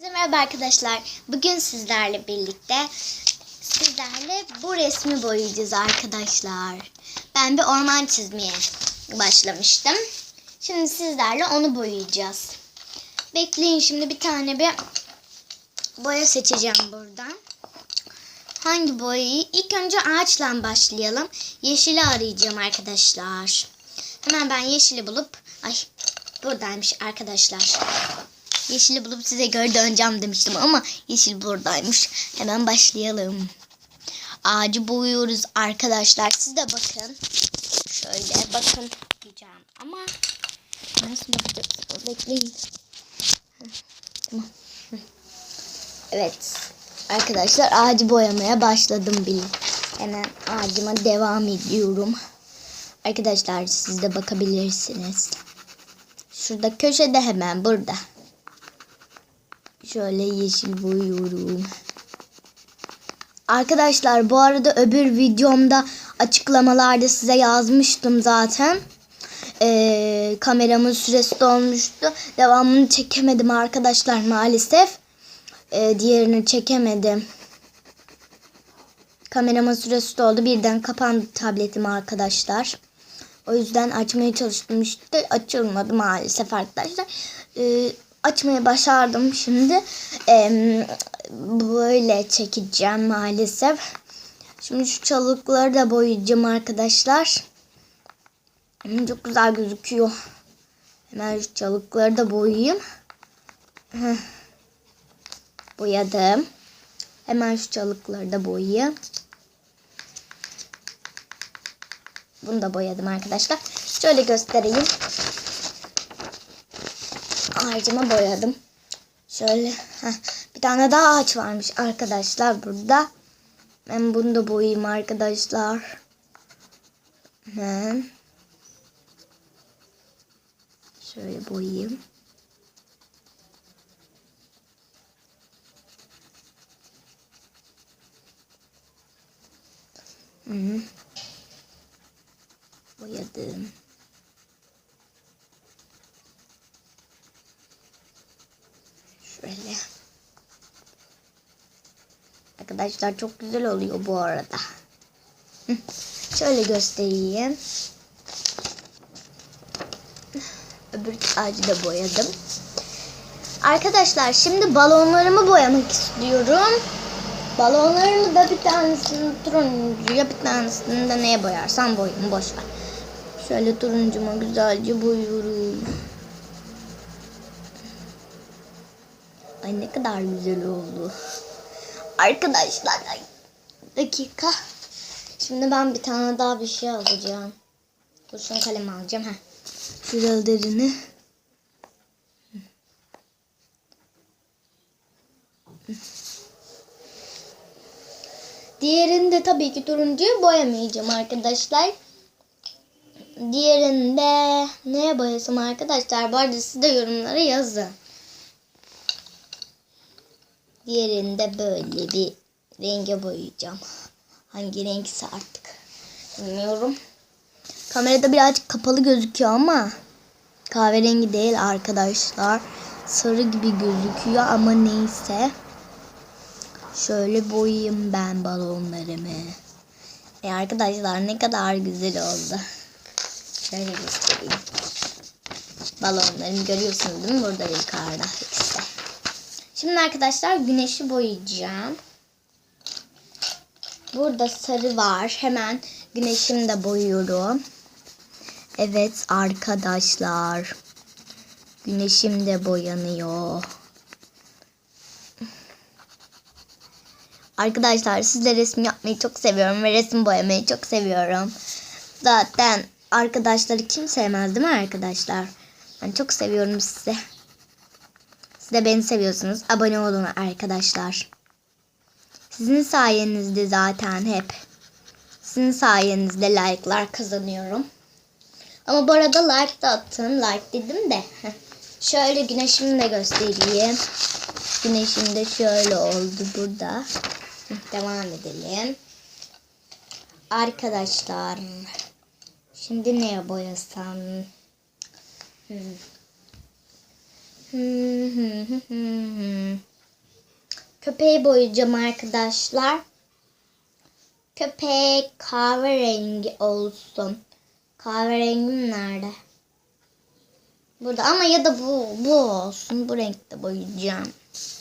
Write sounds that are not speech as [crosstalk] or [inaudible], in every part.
Merhaba arkadaşlar. Bugün sizlerle birlikte sizlerle bu resmi boyayacağız arkadaşlar. Ben bir orman çizmeye başlamıştım. Şimdi sizlerle onu boyayacağız. Bekleyin şimdi bir tane bir boya seçeceğim buradan. Hangi boyayı? İlk önce ağaçla başlayalım. Yeşili arayacağım arkadaşlar. Hemen ben yeşili bulup ay buradaymış arkadaşlar. Yeşili bulup size göre döneceğim demiştim ama yeşil buradaymış. Hemen başlayalım. Ağacı boyuyoruz arkadaşlar. Siz de bakın. Şöyle bakın diyeceğim ama nasıl yapacağız? Bekleyin. Tamam. Evet. Arkadaşlar ağacı boyamaya başladım bile. Hemen ağacıma devam ediyorum. Arkadaşlar siz de bakabilirsiniz. Şurada köşede hemen burada. Şöyle yeşil boyuyorum. Arkadaşlar bu arada öbür videomda açıklamalarda size yazmıştım zaten. Ee, kameramın süresi dolmuştu. Devamını çekemedim arkadaşlar maalesef. Ee, diğerini çekemedim. Kameramın süresi doldu. Birden kapandı tabletim arkadaşlar. O yüzden açmaya çalıştım işte açılmadı maalesef arkadaşlar. Ee, açmayı başardım şimdi. Ee, böyle çekeceğim maalesef. Şimdi şu çalıkları da boyayacağım arkadaşlar. Hmm, Çok güzel gözüküyor. Hemen şu çalıkları da boyayayım. Boyadım. Hemen şu çalıkları da boyayayım. Bunu da boyadım arkadaşlar. Şöyle göstereyim. Ağacıma boyadım. Şöyle heh, bir tane daha ağaç varmış arkadaşlar burada. Ben bunu da boyayayım arkadaşlar. Hemen. Şöyle boyayayım. -hı. Boyadım. Şöyle. Arkadaşlar çok güzel oluyor bu arada. Şöyle göstereyim. Öbür ağacı da boyadım. Arkadaşlar şimdi balonlarımı boyamak istiyorum. Balonlarımı da bir tanesini turuncuya bir tanesini de neye boyarsam boyayayım boş ver. Şöyle turuncuma güzelce boyuyorum. Ay ne kadar güzel oldu. Arkadaşlar dakika. Şimdi ben bir tane daha bir şey alacağım. Kurşun kalem alacağım. Heh. Şuralarını. Diğerinde tabii ki turuncuyu boyamayacağım arkadaşlar. Diğerinde neye boyasam arkadaşlar? Bu arada siz de yorumlara yazın. Diğerinde böyle bir renge boyayacağım. Hangi renkse artık bilmiyorum. Kamerada birazcık kapalı gözüküyor ama kahverengi değil arkadaşlar. Sarı gibi gözüküyor ama neyse. Şöyle boyayayım ben balonlarımı. E arkadaşlar ne kadar güzel oldu. Şöyle göstereyim. Balonlarımı görüyorsunuz değil mi? Burada yukarıda ikisi. Şimdi arkadaşlar güneşi boyayacağım. Burada sarı var. Hemen güneşimi de boyuyorum. Evet arkadaşlar. Güneşim de boyanıyor. Arkadaşlar sizle resim yapmayı çok seviyorum ve resim boyamayı çok seviyorum. Zaten arkadaşları kim sevmez değil mi arkadaşlar? Ben çok seviyorum sizi. Siz de beni seviyorsunuz. Abone olun arkadaşlar. Sizin sayenizde zaten hep. Sizin sayenizde like'lar kazanıyorum. Ama bu arada like da atın. Like dedim de. Şöyle güneşimi de göstereyim. Güneşim de şöyle oldu burada. Devam edelim. Arkadaşlar. Şimdi neye boyasam? Hmm. Köpeği boyayacağım arkadaşlar. Köpek kahverengi olsun. Kahverengim nerede? Burada ama ya da bu bu olsun. Bu renkte boyayacağım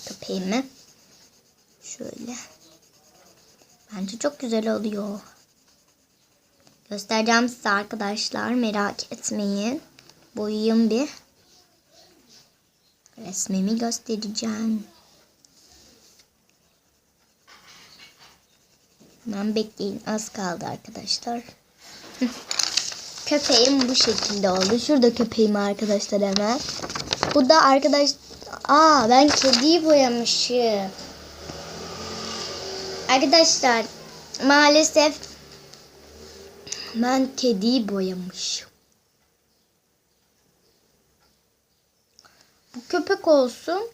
köpeğimi. Şöyle. Bence çok güzel oluyor. Göstereceğim size arkadaşlar. Merak etmeyin. Boyayayım bir. Resmimi göstereceğim. Hemen bekleyin. Az kaldı arkadaşlar. [laughs] Köpeğim bu şekilde oldu. Şurada köpeğim arkadaşlar hemen. Bu da arkadaş... Aa ben kediyi boyamışım. Arkadaşlar maalesef ben kediyi boyamışım. Bu köpek olsun.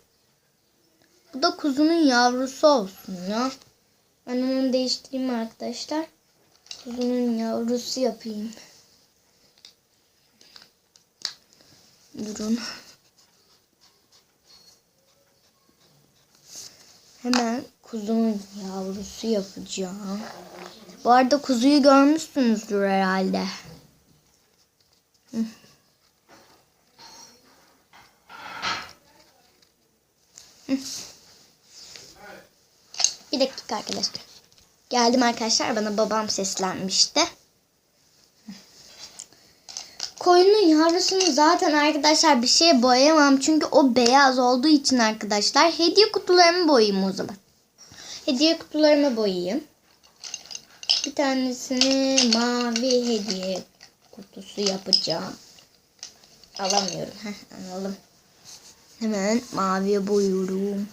Bu da kuzunun yavrusu olsun ya. Ben onu değiştireyim arkadaşlar. Kuzunun yavrusu yapayım. Durun. Hemen kuzunun yavrusu yapacağım. Bu arada kuzuyu görmüşsünüzdür herhalde. Hı. Bir dakika arkadaşlar. Geldim arkadaşlar. Bana babam seslenmişti. Koyunun yavrusunu zaten arkadaşlar bir şeye boyayamam. Çünkü o beyaz olduğu için arkadaşlar. Hediye kutularımı boyayayım o zaman. Hediye kutularımı boyayayım. Bir tanesini mavi hediye kutusu yapacağım. Alamıyorum. Heh, alalım. Hemen maviye boyuyorum.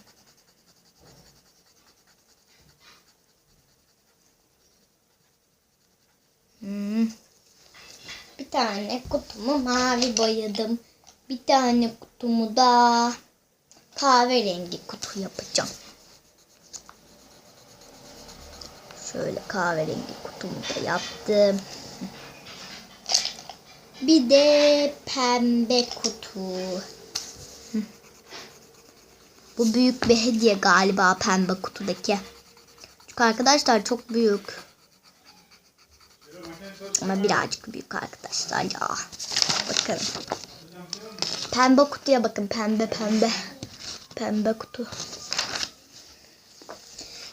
Hmm. Bir tane kutumu mavi boyadım. Bir tane kutumu da kahverengi kutu yapacağım. Şöyle kahverengi kutumu da yaptım. Bir de pembe kutu. Bu büyük bir hediye galiba pembe kutudaki. Çünkü arkadaşlar çok büyük. Ama birazcık büyük arkadaşlar ya. Bakın. Pembe kutuya bakın. Pembe pembe. Pembe kutu.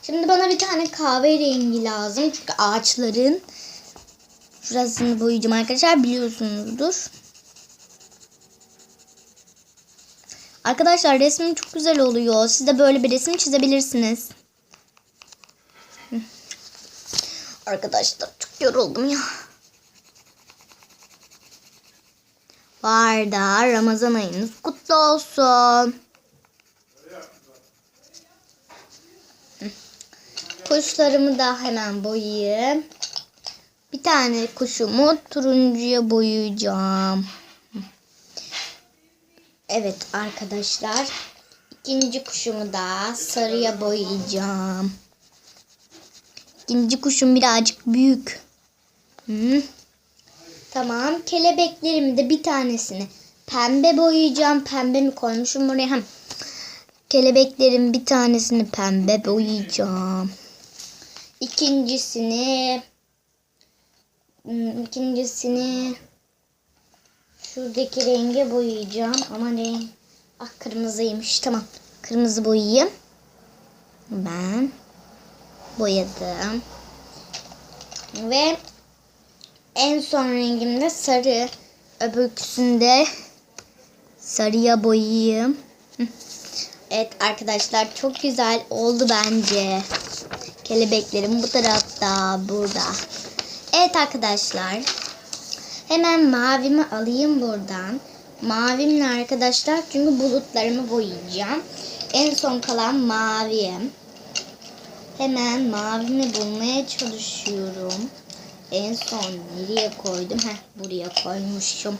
Şimdi bana bir tane kahverengi lazım. Çünkü ağaçların şurasını boyayacağım arkadaşlar. Biliyorsunuzdur. Arkadaşlar resmim çok güzel oluyor. Siz de böyle bir resim çizebilirsiniz. Arkadaşlar çok yoruldum ya. Bu arada Ramazan ayınız kutlu olsun. Kuşlarımı da hemen boyayayım. Bir tane kuşumu turuncuya boyayacağım. Evet arkadaşlar. ikinci kuşumu da sarıya boyayacağım. İkinci kuşum birazcık büyük. Hı. Tamam. Kelebeklerimi de bir tanesini pembe boyayacağım. Pembe mi koymuşum buraya? Hem kelebeklerin bir tanesini pembe boyayacağım. İkincisini hmm, ikincisini şuradaki renge boyayacağım. Ama ne? Ah kırmızıymış. Tamam. Kırmızı boyayayım. Ben boyadım. Ve en son rengim de sarı. Öbürküsünde sarıya boyayayım. Evet arkadaşlar çok güzel oldu bence. Kelebeklerim bu tarafta burada. Evet arkadaşlar. Hemen mavimi alayım buradan. Mavimle arkadaşlar çünkü bulutlarımı boyayacağım. En son kalan mavim. Hemen mavimi bulmaya çalışıyorum. En son nereye koydum? Heh, buraya koymuşum.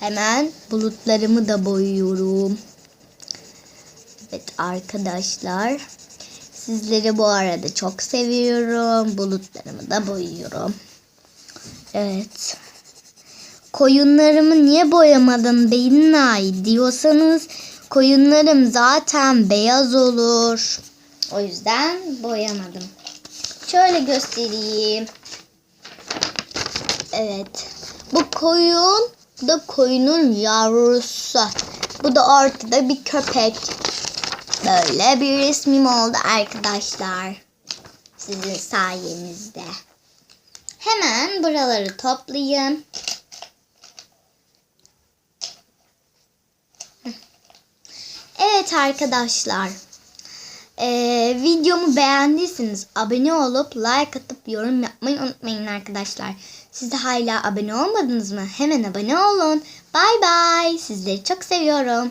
Hemen bulutlarımı da boyuyorum. Evet arkadaşlar. Sizleri bu arada çok seviyorum. Bulutlarımı da boyuyorum. Evet. Koyunlarımı niye boyamadın beynin ait diyorsanız koyunlarım zaten beyaz olur. O yüzden boyamadım. Şöyle göstereyim. Evet. Bu koyun da koyunun yavrusu. Bu da ortada bir köpek. Böyle bir resmim oldu arkadaşlar. Sizin sayenizde. Hemen buraları toplayayım. Evet arkadaşlar. Ee, videomu beğendiyseniz abone olup like atıp yorum yapmayı unutmayın arkadaşlar. Siz de hala abone olmadınız mı? Hemen abone olun. Bay bay. Sizleri çok seviyorum.